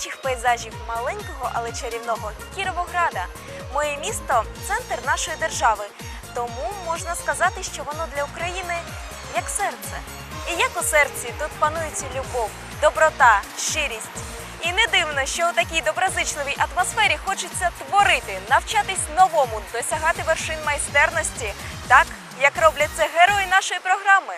Мальовничих пейзажів маленького, але чарівного Кіровограда. Моє місто центр нашої держави, тому можна сказати, що воно для України як серце. І як у серці тут панують любов, доброта, щирість. І не дивно, що у такій доброзичливій атмосфері хочеться творити, навчатись новому, досягати вершин майстерності, так як роблять це герої нашої програми.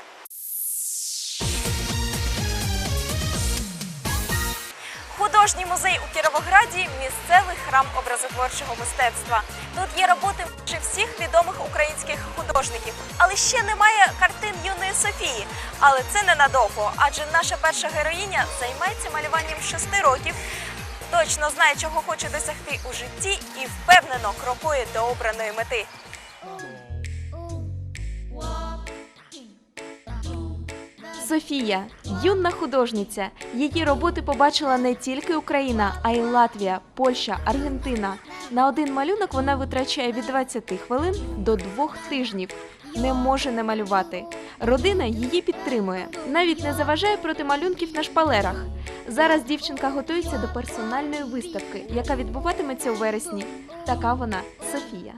Художній музей у Кіровограді місцевий храм образотворчого мистецтва. Тут є роботи майже всіх відомих українських художників, але ще немає картин юної Софії. Але це ненадовго, адже наша перша героїня займається малюванням 6 років, точно знає, чого хоче досягти у житті, і впевнено крокує до обраної мети. Софія юна художниця. Її роботи побачила не тільки Україна, а й Латвія, Польща, Аргентина. На один малюнок вона витрачає від 20 хвилин до двох тижнів. Не може не малювати. Родина її підтримує, навіть не заважає проти малюнків на шпалерах. Зараз дівчинка готується до персональної виставки, яка відбуватиметься у вересні. Така вона Софія.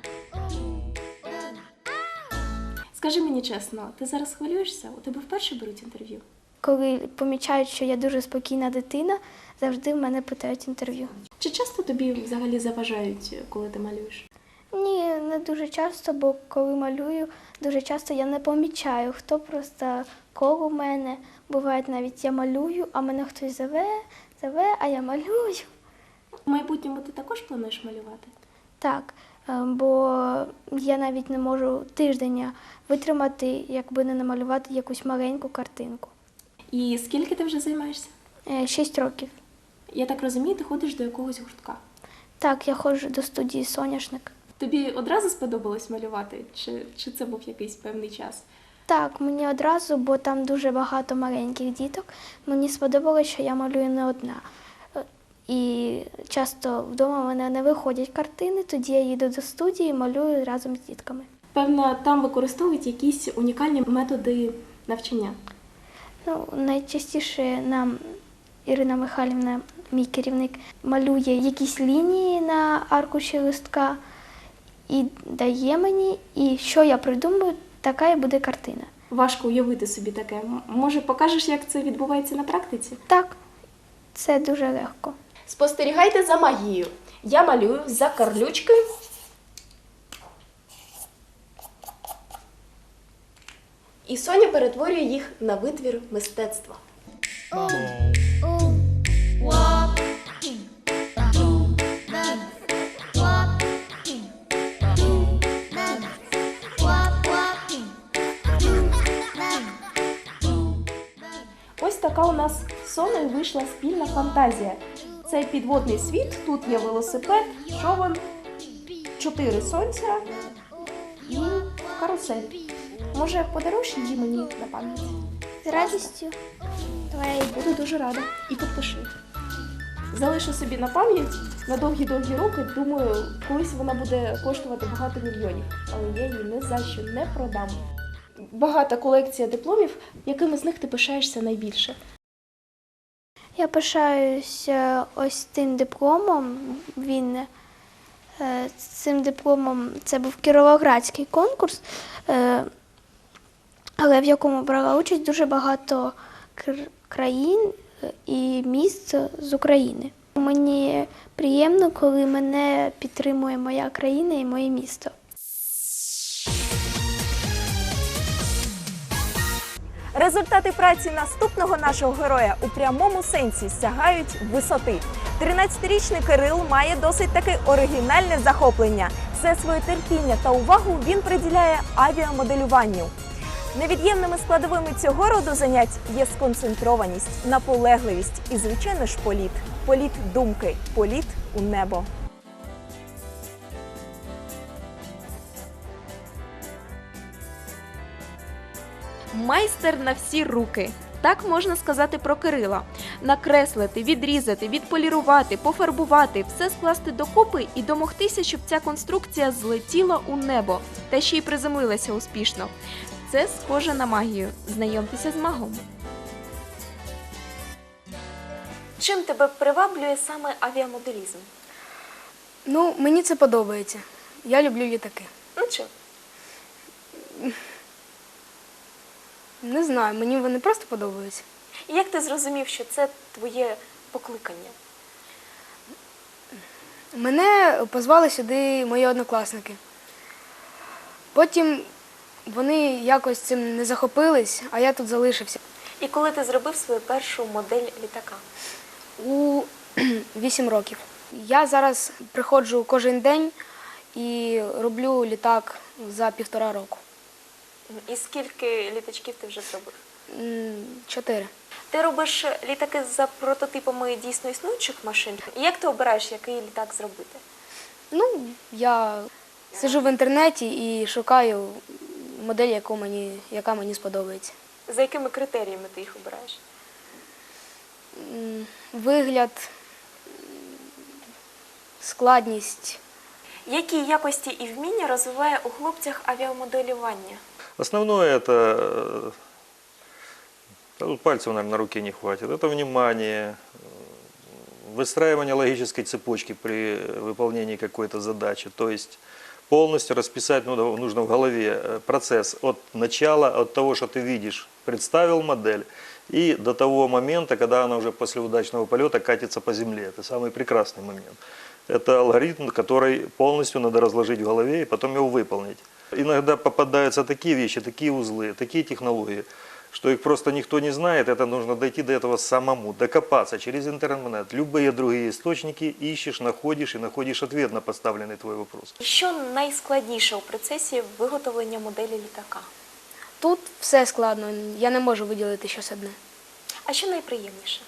Скажи мені чесно, ти зараз хвилюєшся? У тебе вперше беруть інтерв'ю? Коли помічають, що я дуже спокійна дитина, завжди в мене питають інтерв'ю. Чи часто тобі взагалі заважають, коли ти малюєш? Ні, не дуже часто, бо коли малюю, дуже часто я не помічаю, хто просто коло мене. Буває навіть я малюю, а мене хтось зове, зове, а я малюю. У майбутньому ти також плануєш малювати? Так, бо я навіть не можу тиждень витримати, якби не намалювати якусь маленьку картинку. І скільки ти вже займаєшся? Е, Шість років. Я так розумію, ти ходиш до якогось гуртка. Так, я ходжу до студії Соняшник. Тобі одразу сподобалось малювати, чи, чи це був якийсь певний час? Так, мені одразу, бо там дуже багато маленьких діток. Мені сподобалося, що я малюю не одна. І часто вдома в мене не виходять картини, тоді я їду до студії малюю разом з дітками. Певно, там використовують якісь унікальні методи навчання. Ну, найчастіше нам Ірина Михайлівна, мій керівник, малює якісь лінії на аркуші листка і дає мені, і що я придумаю, така і буде картина. Важко уявити собі таке. Може, покажеш, як це відбувається на практиці? Так, це дуже легко. Спостерігайте за магією. Я малюю за карлючки. І Соня перетворює їх на витвір мистецтва. Ось така у нас з Сонею вийшла спільна фантазія. Це підводний світ, тут є велосипед, човен, чотири сонця і карусель. Може, подаруєш її мені на пам'ять? З радістю. Давай. Буду дуже рада. І підпиши. Залишу собі на пам'ять на довгі-довгі роки. Думаю, колись вона буде коштувати багато мільйонів, але я її ні за що не продам. Багата колекція дипломів, якими з них ти пишаєшся найбільше. Я пишаюся ось тим дипломом. Він е, цим дипломом це був кіровоградський конкурс, е, але в якому брала участь дуже багато кр- країн е, і міст з України. Мені приємно, коли мене підтримує моя країна і моє місто. Результати праці наступного нашого героя у прямому сенсі сягають висоти. 13-річний Кирил має досить таки оригінальне захоплення. Все своє терпіння та увагу він приділяє авіамоделюванню. Невід'ємними складовими цього роду занять є сконцентрованість, наполегливість і, звичайно ж, політ. Політ думки, політ у небо. Майстер на всі руки. Так можна сказати про Кирила. Накреслити, відрізати, відполірувати, пофарбувати, все скласти докупи і домогтися, щоб ця конструкція злетіла у небо та ще й приземлилася успішно. Це схоже на магію. Знайомтеся з магом. Чим тебе приваблює саме авіамоделізм? Ну, мені це подобається. Я люблю літаки. Ну чим? Не знаю, мені вони просто подобаються. І як ти зрозумів, що це твоє покликання? Мене позвали сюди мої однокласники. Потім вони якось цим не захопились, а я тут залишився. І коли ти зробив свою першу модель літака? У 8 років. Я зараз приходжу кожен день і роблю літак за півтора року. І скільки літачків ти вже зробив? Чотири. Ти робиш літаки за прототипами дійсно існуючих машин. Як ти обираєш, який літак зробити? Ну, я сижу в інтернеті і шукаю модель, яку мені, яка мені сподобається. За якими критеріями ти їх обираєш? Вигляд, складність. Які якості і вміння розвиває у хлопцях авіамоделювання? Основное это, э, да тут пальцев, наверное, на руке не хватит, это внимание, э, выстраивание логической цепочки при выполнении какой-то задачи, то есть полностью расписать ну, нужно в голове э, процесс от начала, от того, что ты видишь, представил модель, и до того момента, когда она уже после удачного полета катится по земле. Это самый прекрасный момент. Это алгоритм, который полностью надо разложить в голове и потом его выполнить. Иногда попадаются такие вещи, такие узлы, такие технологии, что их просто никто не знает, это нужно дойти до этого самому, докопаться через интернет, любые другие источники, ищешь, находишь и находишь ответ на поставленный твой вопрос. Що найскладніше у процесі виготовлення моделі літака? Тут все складно, я не можу виділити щось одне. А що найприємніше?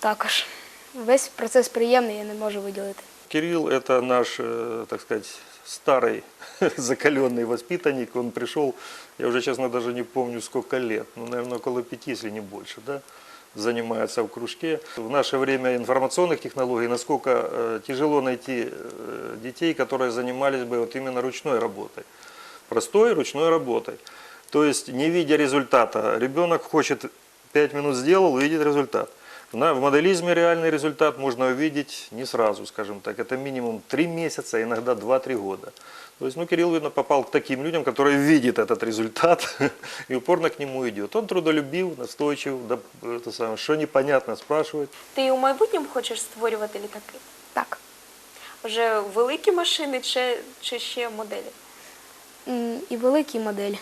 Також весь процес приємний, я не можу виділити. Кирилл – это наш, э, так сказать, старый закаленный воспитанник. Он пришел, я уже, честно, даже не помню, сколько лет, ну, наверное, около пяти, если не больше, да, занимается в кружке. В наше время информационных технологий, насколько э, тяжело найти э, детей, которые занимались бы вот именно ручной работой. Простой ручной работой. То есть, не видя результата, ребенок хочет 5 минут сделал, увидит результат. На, в моделизме реальный результат можно увидеть не сразу, скажем так. Это минимум 3 месяца, иногда 2-3 года. То есть, ну, Кирилл, видно, попал к таким людям, которые видят этот результат и упорно к нему идет. Он трудолюбив, настойчив, да, это самое, что непонятно спрашивает. Ти і у майбутньому хочеш створювати літаки? Так. Вже великі машини чи, чи ще моделі? М, І великі моделі.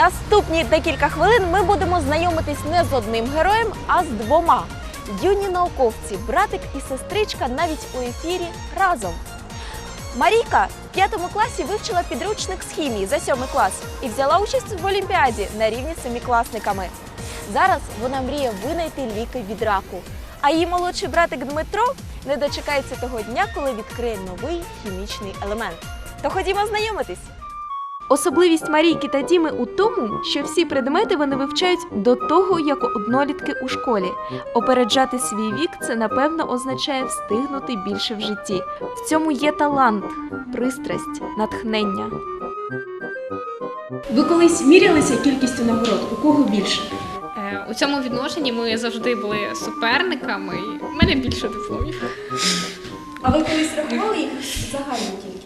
Наступні декілька хвилин ми будемо знайомитись не з одним героєм, а з двома. Юні науковці, братик і сестричка навіть у ефірі разом. Марійка в п'ятому класі вивчила підручник з хімії за сьомий клас і взяла участь в олімпіаді на рівні з семикласниками. Зараз вона мріє винайти ліки від раку. А її молодший братик Дмитро не дочекається того дня, коли відкриє новий хімічний елемент. То ходімо знайомитись. Особливість Марійки та Діми у тому, що всі предмети вони вивчають до того, як однолітки у школі. Опереджати свій вік це напевно означає встигнути більше в житті. В цьому є талант, пристрасть, натхнення. Ви колись мірялися кількістю нагород? У кого більше? Е, У цьому відношенні ми завжди були суперниками. і в мене більше дипломів. А ви колись рахували їх загальну кількість?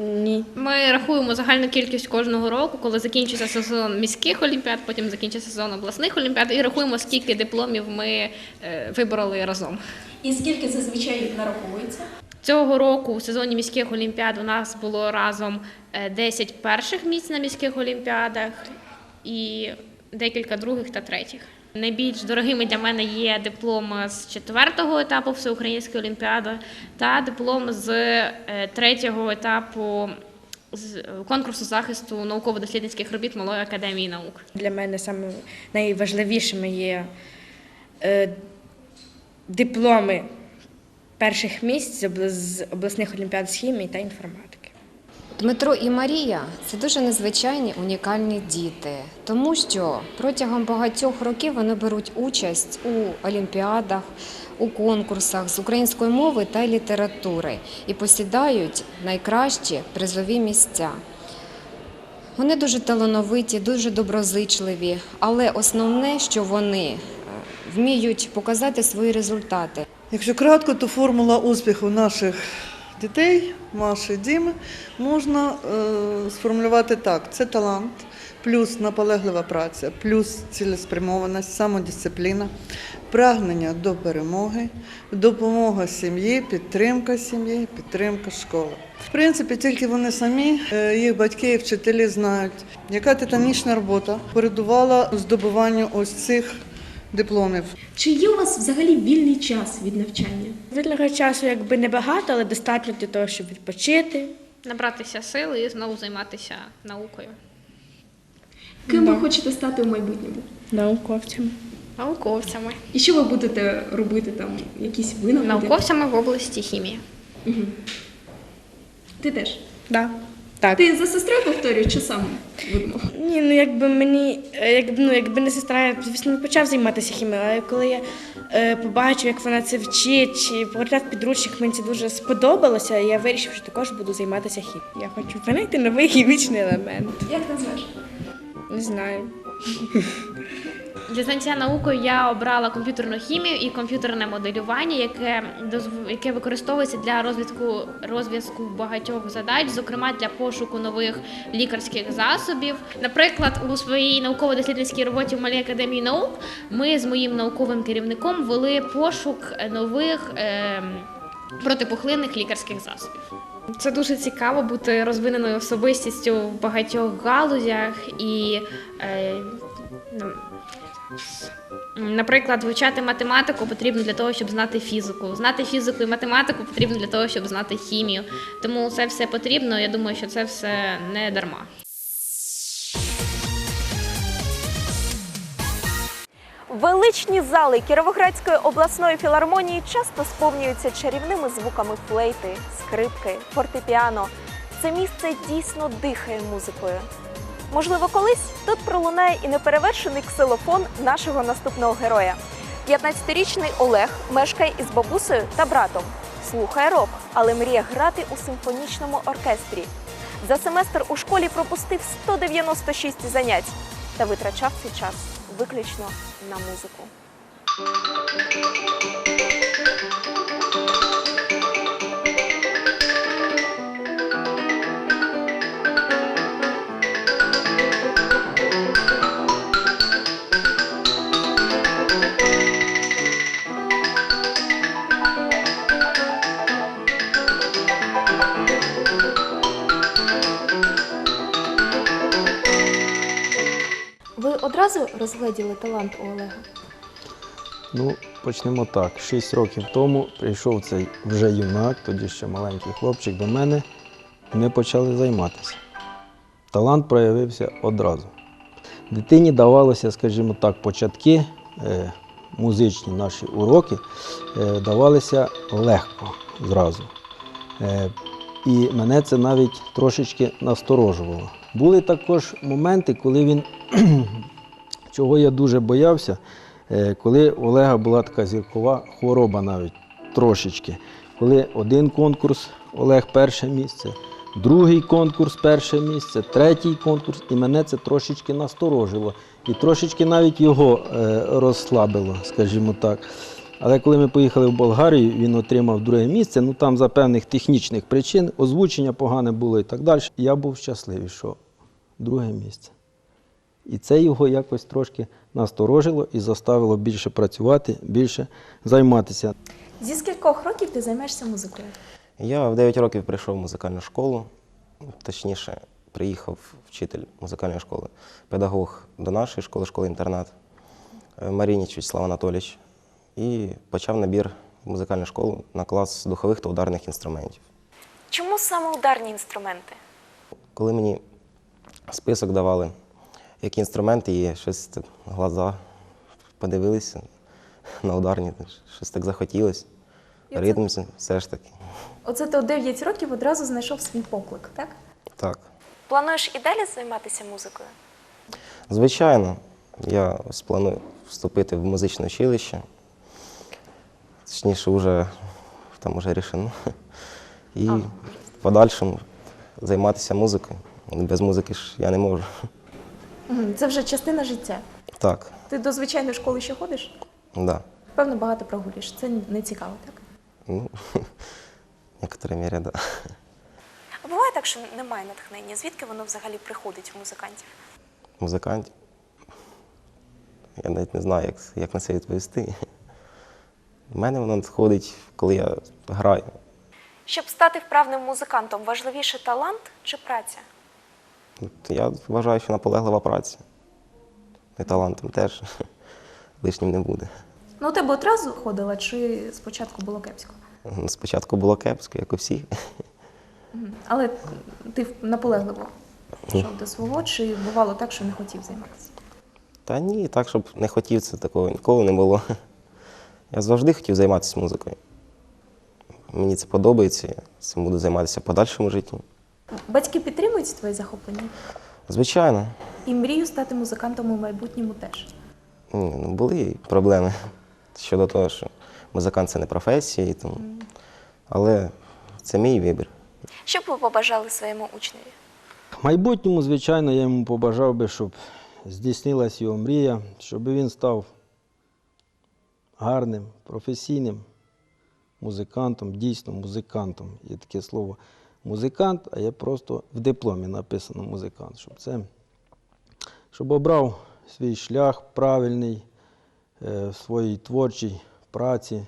Ні. Ми рахуємо загальну кількість кожного року, коли закінчиться сезон міських олімпіад, потім закінчиться сезон обласних олімпіад, і рахуємо, скільки дипломів ми е, вибороли разом. І скільки зазвичай нараховується? Цього року у сезоні міських олімпіад у нас було разом е, 10 перших місць на міських олімпіадах і декілька других та третіх. Найбільш дорогими для мене є диплом з четвертого етапу Всеукраїнської олімпіади та диплом з е, третього етапу е, конкурсу захисту науково-дослідницьких робіт Малої академії наук. Для мене саме найважливішими є е, дипломи перших місць з обласних олімпіад з хімії та інформатики. Дмитро і Марія це дуже незвичайні унікальні діти, тому що протягом багатьох років вони беруть участь у олімпіадах, у конкурсах з української мови та літератури і посідають найкращі призові місця. Вони дуже талановиті, дуже доброзичливі, але основне, що вони е, вміють показати свої результати. Якщо кратко, то формула успіху наших дітей, Маші Діми, можна е, сформулювати так: це талант, плюс наполеглива праця, плюс цілеспрямованість, самодисципліна, прагнення до перемоги, допомога сім'ї, підтримка сім'ї, підтримка школи. В принципі, тільки вони самі, е, їх батьки і вчителі знають, яка титанічна робота передувала здобуванню ось цих дипломів. Чи є у вас взагалі вільний час від навчання? Вільного часу якби небагато, але достатньо для того, щоб відпочити. Набратися сили і знову займатися наукою. Ким ви хочете стати у майбутньому? Науковцями. Науковцями. І що ви будете робити там? Якісь винаходи? Науковцями в області хімії. Угу. Ти теж. Да. Так. Ти за сестрою повторюєш чи сам видумав? Ні, ну якби мені, е, якби, ну, якби не сестра, я б, звісно, не почав займатися хімією, але коли я е, побачив, як вона це вчить, і погортав підручник, мені це дуже сподобалося, і я вирішив, що також буду займатися хімією. Я хочу винайти новий хімічний елемент. Як назвеш? Не знаю. Для наукою я обрала комп'ютерну хімію і комп'ютерне моделювання, яке яке використовується для розвитку розв'язку багатьох задач, зокрема для пошуку нових лікарських засобів. Наприклад, у своїй науково-дослідницькій роботі в Малій академії наук ми з моїм науковим керівником вели пошук нових ем, протипухлинних лікарських засобів. Це дуже цікаво бути розвиненою особистістю в багатьох галузях і е, ну, Наприклад, вивчати математику потрібно для того, щоб знати фізику. Знати фізику і математику потрібно для того, щоб знати хімію. Тому це все потрібно. Я думаю, що це все не дарма. Величні зали Кіровоградської обласної філармонії часто сповнюються чарівними звуками флейти, скрипки, фортепіано. Це місце дійсно дихає музикою. Можливо, колись тут пролунає і неперевершений ксилофон нашого наступного героя. 15-річний Олег мешкає із бабусею та братом. Слухає рок, але мріє грати у симфонічному оркестрі. За семестр у школі пропустив 196 занять та витрачав цей час виключно на музику. Розгледіли талант у Олега? Ну, почнемо так. Шість років тому прийшов цей вже юнак, тоді ще маленький хлопчик до мене, ми почали займатися. Талант проявився одразу. Дитині давалося, скажімо так, початки, е, музичні наші уроки е, давалися легко зразу. Е, і мене це навіть трошечки насторожувало. Були також моменти, коли він, чого я дуже боявся, Е, коли у Олега була така зіркова хвороба навіть трошечки. Коли один конкурс Олег перше місце, другий конкурс перше місце, третій конкурс, і мене це трошечки насторожило. І трошечки навіть його е, розслабило, скажімо так. Але коли ми поїхали в Болгарію, він отримав друге місце. Ну там за певних технічних причин, озвучення погане було і так далі. Я був щасливий, що друге місце. І це його якось трошки насторожило і заставило більше працювати, більше займатися. Зі скількох років ти займаєшся музикою? Я в 9 років прийшов в музикальну школу, точніше, приїхав вчитель музикальної школи, педагог до нашої школи, школи-інтернат. е, Марініч Вячеслав Анатолійович. І почав набір в музикальну школу на клас духових та ударних інструментів. Чому саме ударні інструменти? Коли мені список давали, які інструменти є, щось так глаза подивилися на ударні, щось так захотілося. І це- все ж таки. Оце ти у 9 років одразу знайшов свій поклик, так? Так. Плануєш і далі займатися музикою? Звичайно, я ось планую вступити в музичне училище. Точніше, вже там вже рішено. І в подальшому займатися музикою. Без музики ж я не можу. Це вже частина життя. Так, Ти до звичайної школи ще ходиш? да. Певно, багато прогулюєш. Це не цікаво, так? Ну, в некоторій мірі, да. А буває так, що немає натхнення. Звідки воно взагалі приходить в музикантів? Музикант. Я навіть не знаю, як, як на це відповісти. У мене воно надходить, коли я граю. Щоб стати вправним музикантом, важливіше талант чи праця? От Я вважаю, що наполеглива праця. І талантом теж лишнім не буде. Ну, у тебе одразу ходила, чи спочатку було кепсько? Спочатку було кепсько, як у всіх. Але ти наполегливо йшов до свого, чи бувало так, що не хотів займатися? Та ні, так, щоб не хотів, це такого ніколи не було. Я завжди хотів займатися музикою. Мені це подобається, я цим буду займатися в подальшому житті. Батьки підтримують твої захоплення? Звичайно, І мрію стати музикантом у майбутньому теж. ні, ну, були проблеми щодо того, що музикант це не професія, і тому. але це мій вибір. Що б ви побажали своєму учневі? В майбутньому, звичайно, я йому побажав би, щоб здійснилась його мрія, щоб він став гарним, професійним музикантом, дійсно музикантом. Є таке слово музикант, а є просто в дипломі написано музикант. Щоб це щоб обрав свій шлях правильний е, в своїй творчій праці,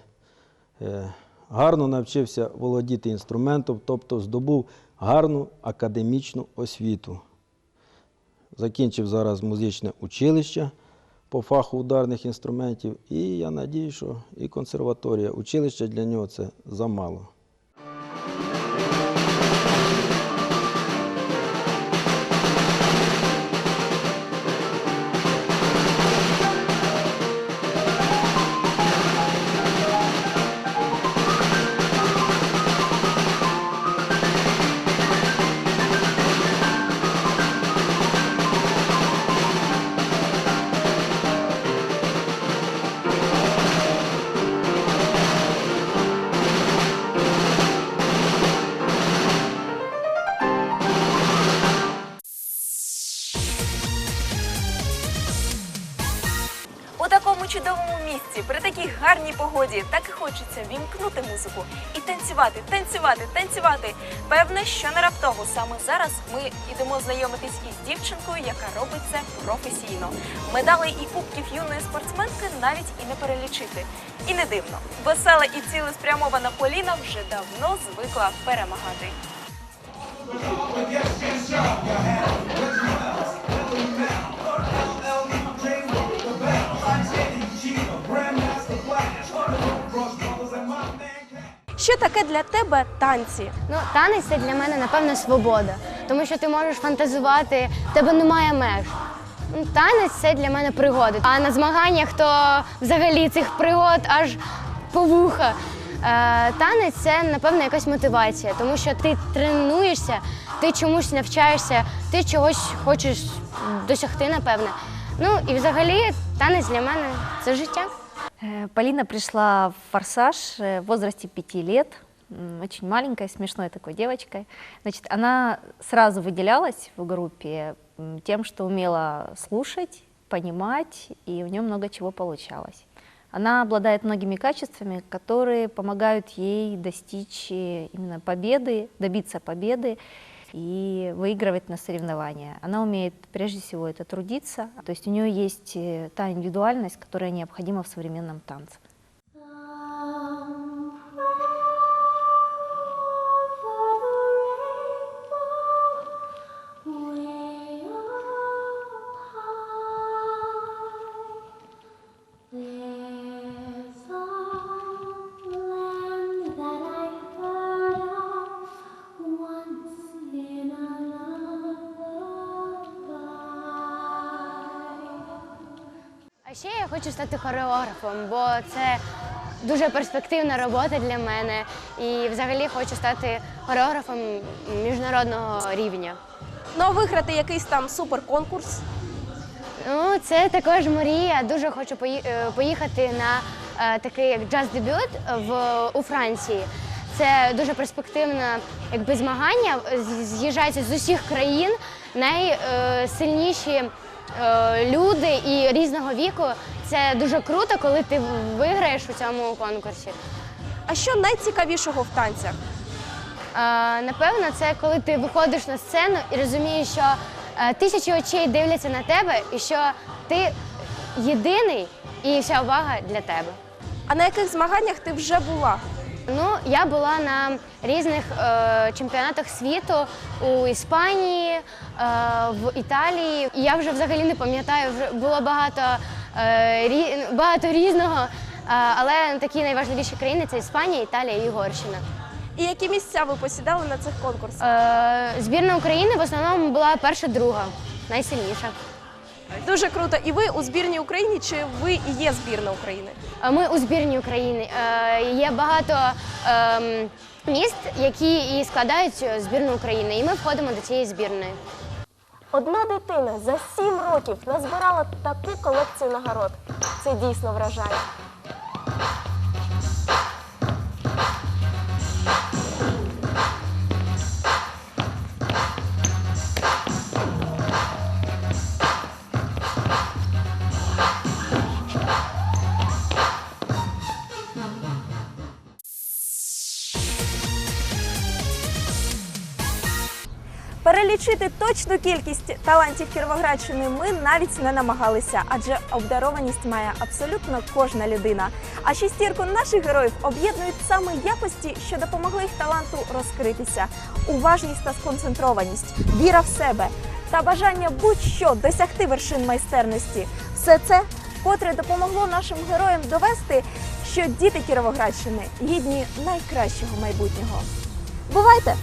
е, гарно навчився володіти інструментом, тобто здобув гарну академічну освіту. Закінчив зараз музичне училище по фаху ударних інструментів, і я надію, що і консерваторія. Училище для нього це замало. Гарній погоді, так і хочеться вімкнути музику і танцювати, танцювати, танцювати. Певне, що не раптово саме зараз ми йдемо знайомитись із дівчинкою, яка робить це професійно. Медалей і кубків юної спортсменки навіть і не перелічити. І не дивно, весела і цілеспрямована Поліна вже давно звикла перемагати. Що таке для тебе танці? Ну, танець це для мене, напевно, свобода, тому що ти можеш фантазувати, в тебе немає меж. Ну, Танець це для мене пригоди. А на змаганнях то взагалі цих пригод аж по вуха. Е, танець це, напевно, якась мотивація, тому що ти тренуєшся, ти чомусь навчаєшся, ти чогось хочеш досягти, напевне. Ну і взагалі танець для мене це життя. Э, Полина пришла в «Форсаж» э, в возрасте пяти лет, очень маленькой, смешной такой девочкой. Значит, она сразу выделялась в группе тем, что умела слушать, понимать, и у нее много чего получалось. Она обладает многими качествами, которые помогают ей достичь э, именно победы, добиться победы и выигрывать на соревнования. Она умеет прежде всего это трудиться, то есть у нее есть э, та индивидуальность, которая необходима в современном танце. А ще я хочу стати хореографом, бо це дуже перспективна робота для мене. І взагалі хочу стати хореографом міжнародного рівня. Ну а виграти якийсь там суперконкурс. Ну, це також мрія. Дуже хочу е, поїхати на е, такий як джаз-дебют в у Франції. Це дуже перспективне якби змагання. З'їжджаються з усіх країн найсильніші е, люди і різного віку. Це дуже круто, коли ти виграєш у цьому конкурсі. А що найцікавішого в танцях? Е, Напевно, це коли ти виходиш на сцену і розумієш, що е, тисячі очей дивляться на тебе, і що ти єдиний, і вся увага для тебе. А на яких змаганнях ти вже була? Ну, я була на різних е, чемпіонатах світу у Іспанії, е, в Італії. І я вже взагалі не пам'ятаю, вже було багато, е, рі, багато різного. Е, але такі найважливіші країни це Іспанія, Італія і Угорщина. І які місця ви посідали на цих конкурсах? Е, збірна України в основному була перша-друга, найсильніша. Дуже круто. І ви у збірній Україні чи ви і є збірна України? Ми у збірній України. Е, Є багато ем, міст, які і складають збірну України, і ми входимо до цієї збірної. Одна дитина за сім років назбирала таку колекцію нагород. Це дійсно вражає. Перелічити точну кількість талантів Кіровоградщини ми навіть не намагалися, адже обдарованість має абсолютно кожна людина. А шістірку наших героїв об'єднують саме якості, що допомогли їх таланту розкритися: уважність та сконцентрованість, віра в себе та бажання будь-що досягти вершин майстерності. Все це вкотре допомогло нашим героям довести, що діти Кіровоградщини гідні найкращого майбутнього. Бувайте!